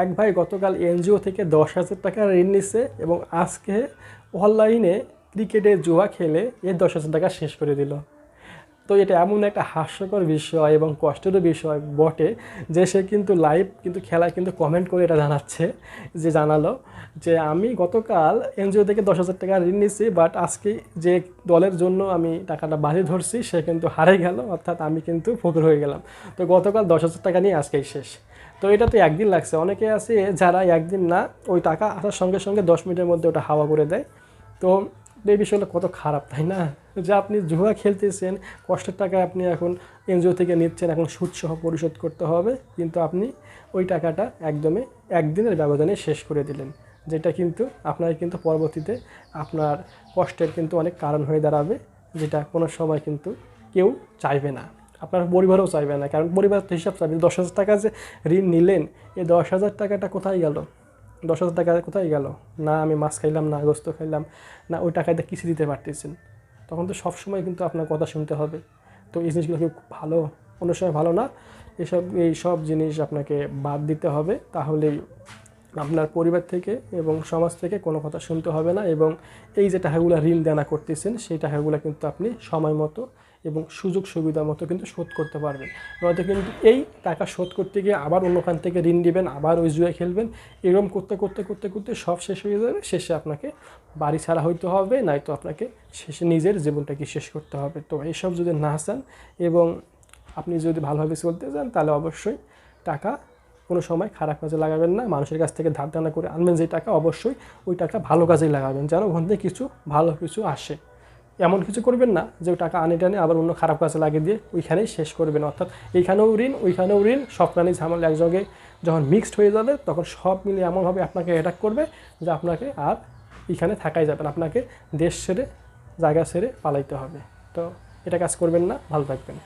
এক ভাই গতকাল এনজিও থেকে দশ হাজার টাকা ঋণ নিচ্ছে এবং আজকে অনলাইনে ক্রিকেটের জুয়া খেলে এর দশ হাজার টাকা শেষ করে দিল। তো এটা এমন একটা হাস্যকর বিষয় এবং কষ্টেরও বিষয় বটে যে সে কিন্তু লাইভ কিন্তু খেলায় কিন্তু কমেন্ট করে এটা জানাচ্ছে, যে জানালো যে আমি গতকাল এনজিও থেকে দশ হাজার টাকা ঋণ নিচ্ছি বাট আজকে যে দলের জন্য আমি টাকাটা বাজি ধরছি, সে কিন্তু হারে গেল, অর্থাৎ আমি কিন্তু ফকর হয়ে গেলাম। তো গতকাল দশ হাজার টাকা নিয়ে আজকেই শেষ। তো এটা তো একদিন লাগছে। অনেকে আছে যারা একদিন না ওই টাকা আসার সঙ্গে সঙ্গে দশ মিনিটের মধ্যে ওটা হাওয়া করে দেয়। তো এই বিষয়টা কত খারাপ, তাই না? যে আপনি জুয়া খেলতেছেন, কষ্টের টাকা আপনি এখন এনজিও থেকে নিচ্ছেন, এখন সুদ সহ পরিশোধ করতে হবে। কিন্তু আপনি ওই টাকাটা একদমই একদিনের ব্যবধানে শেষ করে দিলেন। যেটা কিন্তু আপনার কিন্তু পরবর্তীতে আপনার কষ্টের কিন্তু অনেক কারণ হয়ে দাঁড়াবে, যেটা কোনো সময় কিন্তু কেউ চাইবে না। আপনার পরিবারও চাইবে না, কারণ পরিবার তো হিসাব চাইবে। দশ হাজার টাকা যে ঋণ নিলেন, এই দশ হাজার টাকাটা কোথায় গেল? দশ হাজার টাকা কোথায় গেল? না আমি মাছ খাইলাম, না গোস্ত খাইলাম, না ওই টাকাতে কিছু দিতে পারতেছেন। তখন তো সবসময় কিন্তু আপনার কথা শুনতে হবে। তো এই জিনিসগুলো খুব ভালো কোনো সময় ভালো না। এসব, এই সব জিনিস আপনাকে বাদ দিতে হবে, তাহলেই আপনার পরিবার থেকে এবং সমাজ থেকে কোনো কথা শুনতে হবে না এবং এই যে টাকাগুলো ঋণ দেনা করতেছেন, সেই টাকাগুলো কিন্তু আপনি সময় মতো এবং সুযোগ সুবিধা মতো কিন্তু শোধ করতে পারবেন। নয়তো কিন্তু এই টাকা শোধ করতে গিয়ে আবার অন্যখান থেকে ঋণ দিবেন আবার ওই জুয়ে খেলবেন এরকম করতে করতে করতে করতে সব শেষ হয়ে যাবে। শেষে আপনাকে বাড়ি ছাড়া হইতে হবে, নয়তো আপনাকে শেষে নিজের জীবনটাকে শেষ করতে হবে। তো এইসব যদি না চান এবং আপনি যদি ভালোভাবে চলতে চান, তাহলে অবশ্যই টাকা কোনো সময় খারাপ কাজে লাগাবেন না, মানুষের কাছ থেকে ধার দানা করে আনবেন যে টাকা, অবশ্যই ওই টাকা ভালো কাজেই লাগাবেন, যেন ওখান থেকে কিছু ভালো কিছু আসে। এমন কিছু করবেন না যে ওই টাকা আনে টানে আবার অন্য খারাপ কাজে লাগিয়ে দিয়ে ওইখানেই শেষ করবেন। অর্থাৎ এইখানেও ঋণ, ওইখানেও ঋণ সব প্রাণী ঝামেলা একযোগে যখন মিক্সড হয়ে যাবে, তখন সব মিলে এমনভাবে আপনাকে অ্যাটাক করবে যে আপনাকে আর এখানে থাকাই যাবে না, আপনাকে দেশ ছেড়ে, জায়গা ছেড়ে পালাইতে হবে। তো এটা কাজ করবেন না, ভালো থাকবেন।